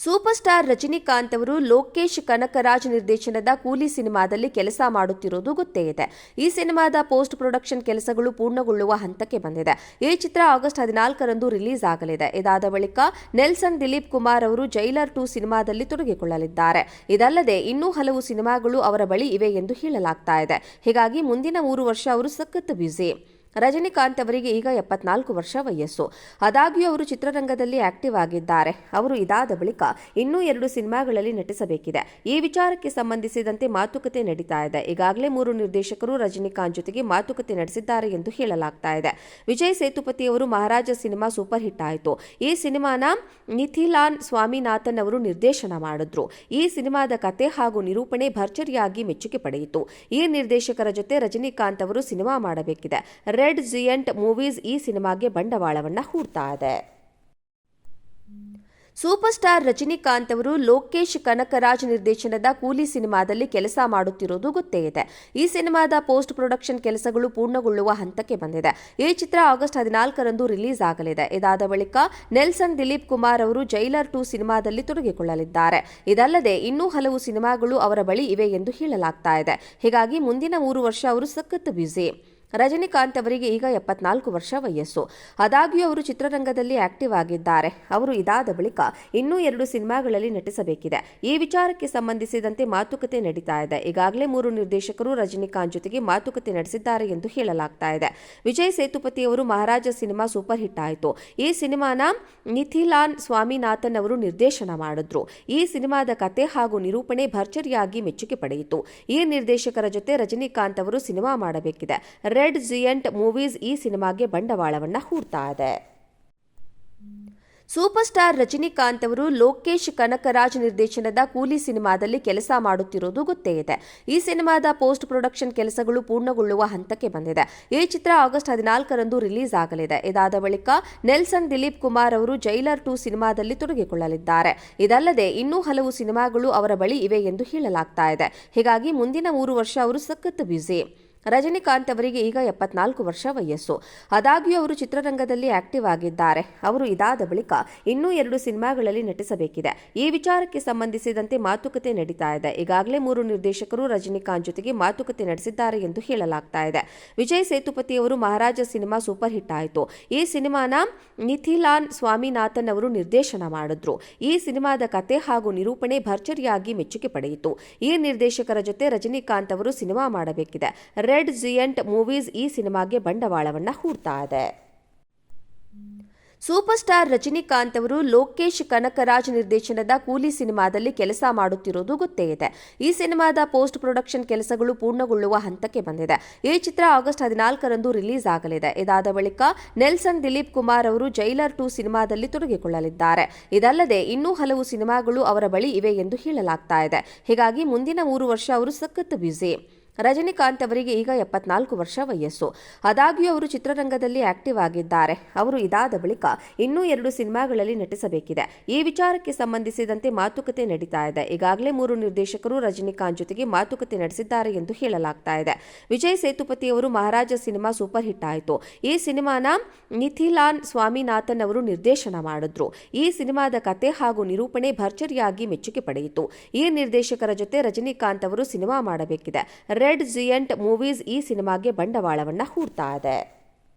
Super star Rajinikanth ಅವರು ಲೋಕೇಶ್ ಕನಕರಾಜ್ ನಿರ್ದೇಶನದ ಕೂಲಿ ಸಿನಿಮಾದಲ್ಲಿ ಕೆಲಸ ಮಾಡುತ್ತಿರುವುದು ಗೊತ್ತೇ ಇದೆ. ಈ ಸಿನಿಮಾದ ಪೋಸ್ಟ್ ಪ್ರೊಡಕ್ಷನ್ ಕೆಲಸಗಳು ಪೂರ್ಣಗೊಳ್ಳುವ ಹಂತಕ್ಕೆ ಬಂದಿದೆ. ಈ ಚಿತ್ರ ಆಗಸ್ಟ್ ಹದಿನಾಲ್ಕರಂದು ರಿಲೀಸ್ ಆಗಲಿದೆ. ಇದಾದ ಬಳಿಕ ನೆಲ್ಸನ್ ದಿಲೀಪ್ ಕುಮಾರ್ ಅವರು ಜೈಲರ್ ಟು ಸಿನಿಮಾದಲ್ಲಿ ತೊಡಗಿಕೊಳ್ಳಲಿದ್ದಾರೆ. ಇದಲ್ಲದೆ ಇನ್ನೂ ಹಲವು ಸಿನಿಮಾಗಳು ಅವರ ಬಳಿ ಇವೆ ಎಂದು ಹೇಳಲಾಗ್ತಾ ಇದೆ. ಹೀಗಾಗಿ ಮುಂದಿನ ಮೂರು ವರ್ಷ ಅವರು ಸಖತ್ ಬ್ಯುಸಿ. ರಜನಿಕಾಂತ್ ಅವರಿಗೆ ಈಗ ಎಪ್ಪತ್ನಾಲ್ಕು ವರ್ಷ ವಯಸ್ಸು. ಆದಾಗ್ಯೂ ಅವರು ಚಿತ್ರರಂಗದಲ್ಲಿ ಆಕ್ಟಿವ್ ಆಗಿದ್ದಾರೆ. ಅವರು ಇದಾದ ಬಳಿಕ ಇನ್ನೂ ಎರಡು ಸಿನಿಮಾಗಳಲ್ಲಿ ನಟಿಸಬೇಕಿದೆ. ಈ ವಿಚಾರಕ್ಕೆ ಸಂಬಂಧಿಸಿದಂತೆ ಮಾತುಕತೆ ನಡೀತಾ ಇದೆ. ಈಗಾಗಲೇ ಮೂರು ನಿರ್ದೇಶಕರು ರಜನಿಕಾಂತ್ ಜೊತೆಗೆ ಮಾತುಕತೆ ನಡೆಸಿದ್ದಾರೆ ಎಂದು ಹೇಳಲಾಗ್ತಾ ಇದೆ. ವಿಜಯ್ ಸೇತುಪತಿ ಅವರು ಮಹಾರಾಜ ಸಿನಿಮಾ ಸೂಪರ್ ಹಿಟ್ ಆಯಿತು. ಈ ಸಿನಿಮಾನ ನಿಥಿಲಾನ್ ಸ್ವಾಮಿನಾಥನ್ ಅವರು ನಿರ್ದೇಶನ ಮಾಡಿದ್ರು. ಈ ಸಿನಿಮಾದ ಕತೆ ಹಾಗೂ ನಿರೂಪಣೆ ಭರ್ಜರಿಯಾಗಿ ಮೆಚ್ಚುಗೆ ಪಡೆಯಿತು. ಈ ನಿರ್ದೇಶಕರ ಜೊತೆ ರಜನಿಕಾಂತ್ ಅವರು ಸಿನಿಮಾ ಮಾಡಬೇಕಿದೆ. ರೆಡ್ ಜಿಯಂಟ್ ಮೂವೀಸ್ ಈ ಸಿನಿಮಾಗೆ ಬಂಡವಾಳವನ್ನು ಹೂಡ್ತಾ ಇದೆ. ಸೂಪರ್ ಸ್ಟಾರ್ ರಜನಿಕಾಂತ್ ಅವರು ಲೋಕೇಶ್ ಕನಕರಾಜ್ ನಿರ್ದೇಶನದ ಕೂಲಿ ಸಿನಿಮಾದಲ್ಲಿ ಕೆಲಸ ಮಾಡುತ್ತಿರುವುದು ಗೊತ್ತೇ ಇದೆ. ಈ ಸಿನಿಮಾದ ಪೋಸ್ಟ್ ಪ್ರೊಡಕ್ಷನ್ ಕೆಲಸಗಳು ಪೂರ್ಣಗೊಳ್ಳುವ ಹಂತಕ್ಕೆ ಬಂದಿದೆ. ಈ ಚಿತ್ರ ಆಗಸ್ಟ್ ಹದಿನಾಲ್ಕರಂದು ರಿಲೀಸ್ ಆಗಲಿದೆ. ಇದಾದ ಬಳಿಕ ನೆಲ್ಸನ್ ದಿಲೀಪ್ ಕುಮಾರ್ ಅವರು ಜೈಲರ್ ಟು ಸಿನಿಮಾದಲ್ಲಿ ತೊಡಗಿಕೊಳ್ಳಲಿದ್ದಾರೆ. ಇದಲ್ಲದೆ ಇನ್ನೂ ಹಲವು ಸಿನಿಮಾಗಳು ಅವರ ಬಳಿ ಇವೆ ಎಂದು ಹೇಳಲಾಗ್ತಾ ಇದೆ. ಹೀಗಾಗಿ ಮುಂದಿನ ಮೂರು ವರ್ಷ ಅವರು ಸಖತ್ ಬ್ಯುಸಿ. ರಜನಿಕಾಂತ್ ಅವರಿಗೆ ಈಗ ಎಪ್ಪತ್ನಾಲ್ಕು ವರ್ಷ ವಯಸ್ಸು. ಆದಾಗ್ಯೂ ಅವರು ಚಿತ್ರರಂಗದಲ್ಲಿ ಆಕ್ಟಿವ್ ಆಗಿದ್ದಾರೆ. ಅವರು ಇದಾದ ಬಳಿಕ ಇನ್ನೂ ಎರಡು ಸಿನಿಮಾಗಳಲ್ಲಿ ನಟಿಸಬೇಕಿದೆ. ಈ ವಿಚಾರಕ್ಕೆ ಸಂಬಂಧಿಸಿದಂತೆ ಮಾತುಕತೆ ನಡೀತಾ ಇದೆ. ಈಗಾಗಲೇ ಮೂರು ನಿರ್ದೇಶಕರು ರಜನಿಕಾಂತ್ ಜೊತೆಗೆ ಮಾತುಕತೆ ನಡೆಸಿದ್ದಾರೆ ಎಂದು ಹೇಳಲಾಗ್ತಾ ಇದೆ. ವಿಜಯ್ ಸೇತುಪತಿ ಅವರು ಮಹಾರಾಜ ಸಿನಿಮಾ ಸೂಪರ್ ಹಿಟ್ ಆಯಿತು. ಈ ಸಿನಿಮಾನ ನಿಥಿಲಾನ್ ಸ್ವಾಮಿನಾಥನ್ ಅವರು ನಿರ್ದೇಶನ ಮಾಡಿದ್ರು. ಈ ಸಿನಿಮಾದ ಕತೆ ಹಾಗೂ ನಿರೂಪಣೆ ಭರ್ಜರಿಯಾಗಿ ಮೆಚ್ಚುಗೆ ಪಡೆಯಿತು. ಈ ನಿರ್ದೇಶಕರ ಜೊತೆ ರಜನಿಕಾಂತ್ ಅವರು ಸಿನಿಮಾ ಮಾಡಬೇಕಿದೆ. ರೆಡ್ ಜಿಯಂಟ್ ಮೂವೀಸ್ ಈ ಸಿನಿಮಾಗೆ ಬಂಡವಾಳವನ್ನು ಹೂಡ್ತಾ ಇದೆ. ಸೂಪರ್ ಸ್ಟಾರ್ ರಜನಿಕಾಂತ್ ಅವರು ಲೋಕೇಶ್ ಕನಕರಾಜ್ ನಿರ್ದೇಶನದ ಕೂಲಿ ಸಿನಿಮಾದಲ್ಲಿ ಕೆಲಸ ಮಾಡುತ್ತಿರುವುದು ಗೊತ್ತೇ ಇದೆ. ಈ ಸಿನಿಮಾದ ಪೋಸ್ಟ್ ಪ್ರೊಡಕ್ಷನ್ ಕೆಲಸಗಳು ಪೂರ್ಣಗೊಳ್ಳುವ ಹಂತಕ್ಕೆ ಬಂದಿದೆ. ಈ ಚಿತ್ರ ಆಗಸ್ಟ್ ಹದಿನಾಲ್ಕರಂದು ರಿಲೀಸ್ ಆಗಲಿದೆ. ಇದಾದ ಬಳಿಕ ನೆಲ್ಸನ್ ದಿಲೀಪ್ ಕುಮಾರ್ ಅವರು ಜೈಲರ್ ಟು ಸಿನಿಮಾದಲ್ಲಿ ತೊಡಗಿಕೊಳ್ಳಲಿದ್ದಾರೆ. ಇದಲ್ಲದೆ ಇನ್ನೂ ಹಲವು ಸಿನಿಮಾಗಳು ಅವರ ಬಳಿ ಇವೆ ಎಂದು ಹೇಳಲಾಗ್ತಾ ಇದೆ. ಹೀಗಾಗಿ ಮುಂದಿನ ಮೂರು ವರ್ಷ ಅವರು ಸಖತ್ ಬ್ಯುಸಿ. ರಜನಿಕಾಂತ್ ಅವರಿಗೆ ಈಗ ಎಪ್ಪತ್ನಾಲ್ಕು ವರ್ಷ ವಯಸ್ಸು. ಆದಾಗ್ಯೂ ಅವರು ಚಿತ್ರರಂಗದಲ್ಲಿ ಆಕ್ಟಿವ್ ಆಗಿದ್ದಾರೆ. ಅವರು ಇದಾದ ಬಳಿಕ ಇನ್ನೂ ಎರಡು ಸಿನಿಮಾಗಳಲ್ಲಿ ನಟಿಸಬೇಕಿದೆ. ಈ ವಿಚಾರಕ್ಕೆ ಸಂಬಂಧಿಸಿದಂತೆ ಮಾತುಕತೆ ನಡೀತಾ ಇದೆ. ಈಗಾಗಲೇ ಮೂರು ನಿರ್ದೇಶಕರು ರಜನಿಕಾಂತ್ ಜೊತೆಗೆ ಮಾತುಕತೆ ನಡೆಸಿದ್ದಾರೆ ಎಂದು ಹೇಳಲಾಗ್ತಾ ಇದೆ. ವಿಜಯ್ ಸೇತುಪತಿ ಅವರು ಮಹಾರಾಜ ಸಿನಿಮಾ ಸೂಪರ್ ಹಿಟ್ ಆಯಿತು. ಈ ಸಿನಿಮಾನ ನಿಥಿಲಾನ್ ಸ್ವಾಮಿನಾಥನ್ ಅವರು ನಿರ್ದೇಶನ ಮಾಡಿದ್ರು. ಈ ಸಿನಿಮಾದ ಕತೆ ಹಾಗೂ ನಿರೂಪಣೆ ಭರ್ಜರಿಯಾಗಿ ಮೆಚ್ಚುಗೆ ಪಡೆಯಿತು. ಈ ನಿರ್ದೇಶಕರ ಜೊತೆ ರಜನಿಕಾಂತ್ ಅವರು ಸಿನಿಮಾ ಮಾಡಬೇಕಿದೆ. ರೆಡ್ ಜಿಯಂಟ್ ಮೂವೀಸ್ ಈ ಸಿನಿಮಾಗೆ ಬಂಡವಾಳವನ್ನು ಹೂಡ್ತಾ ಇದೆ. ಸೂಪರ್ ಸ್ಟಾರ್ ರಜನಿಕಾಂತ್ ಅವರು ಲೋಕೇಶ್ ಕನಕರಾಜ್ ನಿರ್ದೇಶನದ ಕೂಲಿ ಸಿನಿಮಾದಲ್ಲಿ ಕೆಲಸ ಮಾಡುತ್ತಿರುವುದು ಗೊತ್ತೇ ಇದೆ. ಈ ಸಿನಿಮಾದ ಪೋಸ್ಟ್ ಪ್ರೊಡಕ್ಷನ್ ಕೆಲಸಗಳು ಪೂರ್ಣಗೊಳ್ಳುವ ಹಂತಕ್ಕೆ ಬಂದಿದೆ. ಈ ಚಿತ್ರ ಆಗಸ್ಟ್ ಹದಿನಾಲ್ಕರಂದು ರಿಲೀಸ್ ಆಗಲಿದೆ. ಇದಾದ ಬಳಿಕ ನೆಲ್ಸನ್ ದಿಲೀಪ್ ಕುಮಾರ್ ಅವರು ಜೈಲರ್ ಟು ಸಿನಿಮಾದಲ್ಲಿ ತೊಡಗಿಕೊಳ್ಳಲಿದ್ದಾರೆ. ಇದಲ್ಲದೆ ಇನ್ನೂ ಹಲವು ಸಿನಿಮಾಗಳು ಅವರ ಬಳಿ ಇವೆ ಎಂದು ಹೇಳಲಾಗ್ತಾ ಇದೆ. ಹೀಗಾಗಿ ಮುಂದಿನ ಮೂರು ವರ್ಷ ಅವರು ಸಖತ್ ಬ್ಯುಸಿ. ರಜನಿಕಾಂತ್ ಅವರಿಗೆ ಈಗ ಎಪ್ಪತ್ನಾಲ್ಕು ವರ್ಷ ವಯಸ್ಸು. ಆದಾಗ್ಯೂ ಅವರು ಚಿತ್ರರಂಗದಲ್ಲಿ ಆಕ್ಟಿವ್ ಆಗಿದ್ದಾರೆ. ಅವರು ಇದಾದ ಬಳಿಕ ಇನ್ನೂ ಎರಡು ಸಿನಿಮಾಗಳಲ್ಲಿ ನಟಿಸಬೇಕಿದೆ. ಈ ವಿಚಾರಕ್ಕೆ ಸಂಬಂಧಿಸಿದಂತೆ ಮಾತುಕತೆ ನಡೀತಾ ಇದೆ. ಈಗಾಗಲೇ ಮೂರು ನಿರ್ದೇಶಕರು ರಜನಿಕಾಂತ್ ಜೊತೆಗೆ ಮಾತುಕತೆ ನಡೆಸಿದ್ದಾರೆ ಎಂದು ಹೇಳಲಾಗ್ತಾ ಇದೆ. ವಿಜಯ್ ಸೇತುಪತಿ ಅವರು ಮಹಾರಾಜ ಸಿನಿಮಾ ಸೂಪರ್ ಹಿಟ್ ಆಯಿತು. ಈ ಸಿನಿಮಾನ ನಿಥಿಲಾನ್ ಸ್ವಾಮಿನಾಥನ್ ಅವರು ನಿರ್ದೇಶನ ಮಾಡಿದ್ರು. ಈ ಸಿನಿಮಾದ ಕತೆ ಹಾಗೂ ನಿರೂಪಣೆ ಭರ್ಜರಿಯಾಗಿ ಮೆಚ್ಚುಗೆ ಪಡೆಯಿತು. ಈ ನಿರ್ದೇಶಕರ ಜೊತೆ ರಜನಿಕಾಂತ್ ಅವರು ಸಿನಿಮಾ ಮಾಡಬೇಕಿದೆ. ರೆಡ್ ಜಿಯಂಟ್ ಮೂವೀಸ್ ಈ ಸಿನಿಮಾಗೆ ಬಂಡವಾಳವನ್ನ ಹೂಡ್ತಾ ಇದೆ.